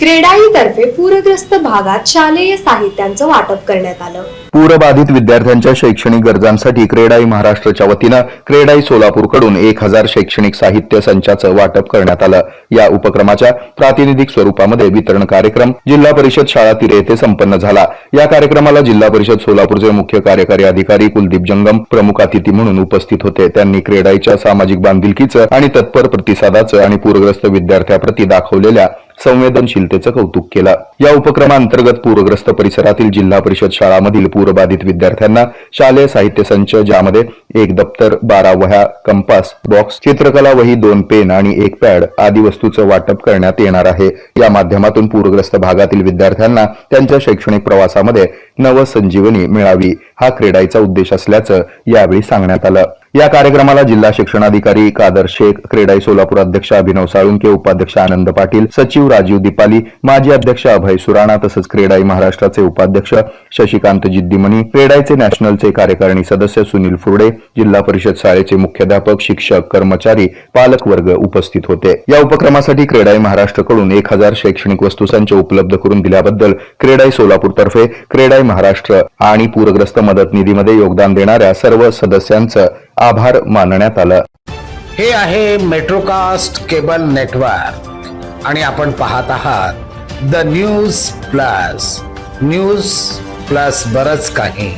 क्रेडाईतर्फे पूरग्रस्त भागात शालेय साहित्यांचं वाटप करण्यात आलं. पूरबाधित विद्यार्थ्यांच्या शैक्षणिक गरजांसाठी क्रेडाई महाराष्ट्राच्या वतीनं क्रेडाई सोलापूरकडून एक हजार शैक्षणिक साहित्य संचाचं वाटप करण्यात आलं. या उपक्रमाच्या प्रातिनिधिक स्वरूपामध्ये वितरण कार्यक्रम जिल्हा परिषद शाळा तिरे येथे संपन्न झाला. या कार्यक्रमाला जिल्हा परिषद सोलापूरचे मुख्य कार्यकारी अधिकारी कुलदीप जंगम प्रमुख अतिथी म्हणून उपस्थित होते. त्यांनी क्रेडाईच्या सामाजिक बांधिलकीचं आणि तत्पर प्रतिसादाचं आणि पूरग्रस्त विद्यार्थ्याप्रती दाखवलेल्या संवेदनशीलतेचं कौतुक केलं. या उपक्रमांतर्गत पूरग्रस्त परिसरातील जिल्हा परिषद शाळांमधील पूरबाधित विद्यार्थ्यांना शालेय साहित्य संच ज्यामध्ये एक दप्तर बारा वह्या कंपास बॉक्स चित्रकला वही दोन पेन आणि एक पॅड आदी वस्तूचं वाटप करण्यात येणार आहे. या माध्यमातून पूरग्रस्त भागातील विद्यार्थ्यांना त्यांच्या शैक्षणिक प्रवासामध्ये नवसंजीवनी मिळावी हा क्रेडाईचा उद्देश असल्याचं यावेळी सांगण्यात आलं. या कार्यक्रमाला जिल्हा शिक्षणाधिकारी कादर शेख क्रेडाई सोलापूर अध्यक्ष अभिनव साळुंके उपाध्यक्ष आनंद पाटील सचिव राजीव दिपाली माजी अध्यक्ष अभय सुराणा तसंच क्रेडाई महाराष्ट्राचे उपाध्यक्ष शशिकांत जिद्दीमणी क्रेडाईचे नॅशनलचे कार्यकारिणी सदस्य सुनील फुरडे जिल्हा परिषद शाळेचे मुख्याध्यापक शिक्षक कर्मचारी पालक वर्ग उपस्थित होते. या उपक्रमासाठी क्रेडाई महाराष्ट्रकडून एक हजार शैक्षणिक वस्तुसंच उपलब्ध करून दिल्याबद्दल क्रेडाई सोलापूरतर्फे क्रेडाई महाराष्ट्र आणि पूरग्रस्त मदत निधीमध्ये योगदान देणाऱ्या सर्व सदस्यांचं आभार मानण्यात आलं. हे आहे मेट्रोकास्ट केबल नेटवर्क आणि आपण पाहत आहात the news plus. News plus बरच काही.